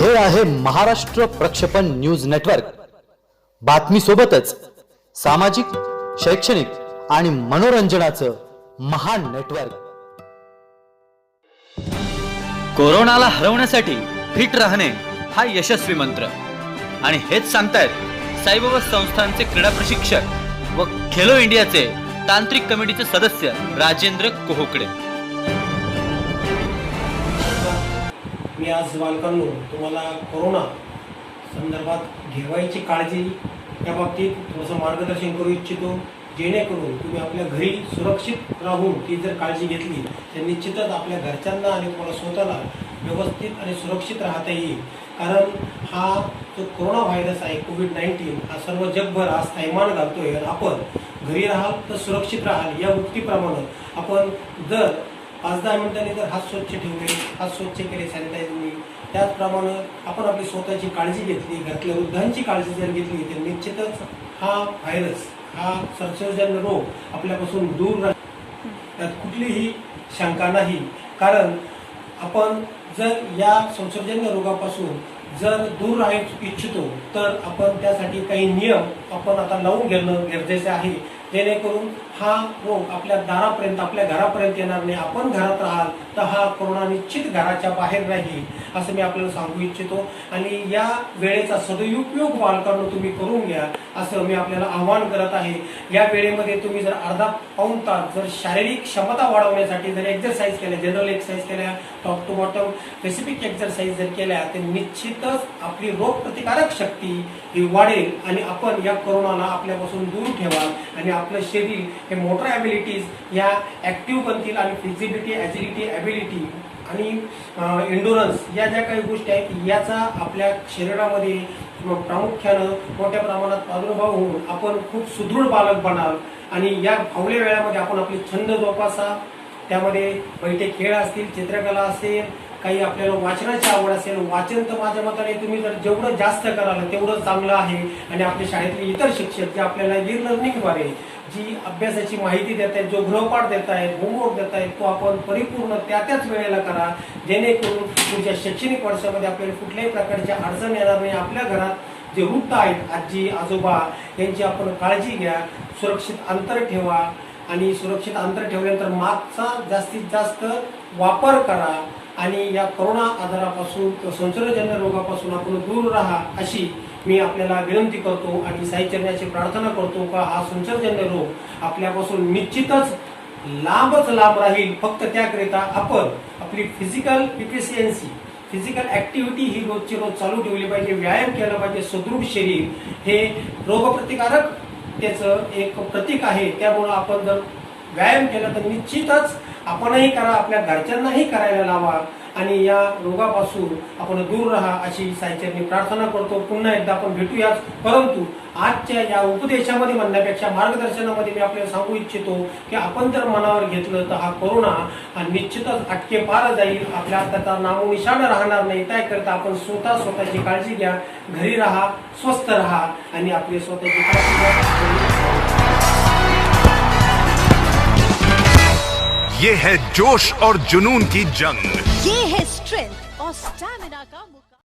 हे आहे महाराष्ट्र प्रक्षेपण न्यूज नेटवर्क. बातमी सोबतच सामाजिक शैक्षणिक आणि मनोरंजनाचं महान नेटवर्क. कोरोनाला हरवण्यासाठी फिट राहणे हा यशस्वी मंत्र. आणि हेच सांगतायत साईबाबा संस्थानचे क्रीडा प्रशिक्षक व खेलो इंडियाचे तांत्रिक कमिटीचे सदस्य राजेंद्र कोहोकडे. मी आज बालकांनो तुम्हाला कोरोना संदर्भात घेवायची काळजी या बाबतीत थोडंसं मार्गदर्शन करू इच्छितो. जेणेकरून तुम्ही आपल्या घरी सुरक्षित राहून ती जर काळजी घेतली तर निश्चितच आपल्या घरच्यांना आणि तुम्हाला स्वतःला व्यवस्थित आणि सुरक्षित राहता येईल. कारण हा जो कोरोना व्हायरस आहे कोविड नाईन्टीन हा सर्व जगभर आज थैमान घालतोय. आणि आपण घरी राहाल तर सुरक्षित राहाल या उक्तीप्रमाणे आपण जर पाच दहा मिनिटांनी जर हात स्वच्छ ठेवले हात स्वच्छ केले सॅनिटायझरनी त्याचप्रमाणे आपण आपली स्वतःची काळजी घेतली घरातल्या वृद्धांची काळजी जर घेतली तर निश्चितच हा व्हायरस हा संसर्जन रोग आपल्यापासून दूर राह त्यात कुठलीही शंका नाही. कारण आपण जर या संसर्जन्य रोगापासून जर दूर राहू इच्छितो तर आपण त्यासाठी काही नियम आपण आता लावून घेणं गरजेचं आहे. जेणेकरून हा रोग आपल्या दारापर्यंत आपल्या घरापर्यंत येणार नाही. आपण घरात राहाल तर हा कोरोना निश्चित घराच्या बाहेर राहील असं मी आपल्याला सांगू इच्छितो. आणि या वेळेचा सदुपयोग बालकांनो तुम्ही करून घ्या असं मी आपल्याला आवाहन करत आहे. या वेळेमध्ये तुम्ही जर अर्धा पाऊन तास जर शारीरिक क्षमता वाढवण्यासाठी जर एक्झरसाईज केल्या जनरल एक्सरसाइज केल्या top to bottom specific exercise जर केल्या तर निश्चितच आपली रोगप्रतिकारक शक्ती ही वाढेल आणि आपण या कोरोनाला आपल्यापासून दूर ठेवाल आणि आपलं शरीर हे मोटर ॲबिलिटीज या ॲक्टिव्ह बनतील आणि फिजिबिलिटी ॲजिलिटी ॲबिलिटी आणि इंडोरन्स या ज्या काही गोष्टी आहेत याचा आपल्या शरीरामध्ये प्रामुख्यानं मोठ्या प्रमाणात प्रादुर्भाव होऊन आपण खूप सुदृढ बालक बनाल आणि या फावल्या वेळामध्ये आपण आपले छंद जोपासा. त्यामध्ये बैठे खेळ असतील चित्रकला असेल काही आपल्याला वाचनाची आवड असेल वाचन तर माझ्या मताने तुम्ही जर जेवढं जास्त कराल तेवढं चांगलं आहे. आणि आपल्या शाळेतले इतर शिक्षक जे आपल्याला ई लर्निंगद्वारे जी अभ्यासाची माहिती देत आहेत जो गृहपाठ देत आहेत होमवर्क देत आहेत तो आपण परिपूर्ण त्या त्याच वेळेला करा. जेणेकरून तुमच्या शैक्षणिक वर्षामध्ये आपल्याला कुठल्याही प्रकारची अडचण येणार नाही. आपल्या घरात जे वृद्ध आहेत आजी आजोबा यांची आपण काळजी घ्या. सुरक्षित अंतर ठेवा. आणि सुरक्षित अंतर ठेवल्यानंतर मास्कचा जास्तीत जास्त वापर करा. आणि या कोरोना आजारापासून संसर्गजन्य रोगापासून आपण दूर राहा अशी मी आपल्याला विनंती करतो आणि साईचरणाची प्रार्थना करतो का हा संसर्गजन्य रोग आपल्यापासून निश्चितच लांबच लांब राहील. फक्त त्याकरिता आपण आपली फिजिकल इफिशियन्सी फिजिकल ऍक्टिव्हिटी ही रोजची रोज चालू ठेवली पाहिजे व्यायाम केला पाहिजे सुदृढ शरीर हे रोगप्रतिकारक त्याचं एक प्रतीक आहे. त्यामुळं आपण जर व्यायाम केला तर निश्चितच आपणही करा आपल्या घरच्यांनाही करायला लावा आणि या रोगापासून आपण दूर राहा अशी साहित्याने प्रार्थना करतो. पुन्हा एकदा आपण भेटूयाच परंतु आजच्या या उपदेशामध्ये म्हणण्यापेक्षा मार्गदर्शनामध्ये मी आपल्याला सांगू इच्छितो की आपण जर मनावर घेतलं तर हा कोरोना हा निश्चितच अटके पार जाईल. आपल्या त्याचा नामोनिशाण राहणार नाही. त्याकरता आपण स्वतः स्वतःची काळजी घ्या. घरी राहा स्वस्थ राहा आणि आपली स्वतःची काळजी घ्या. ये है जोश और जुनून की जंग। ये है स्ट्रेंथ और स्टैमिना का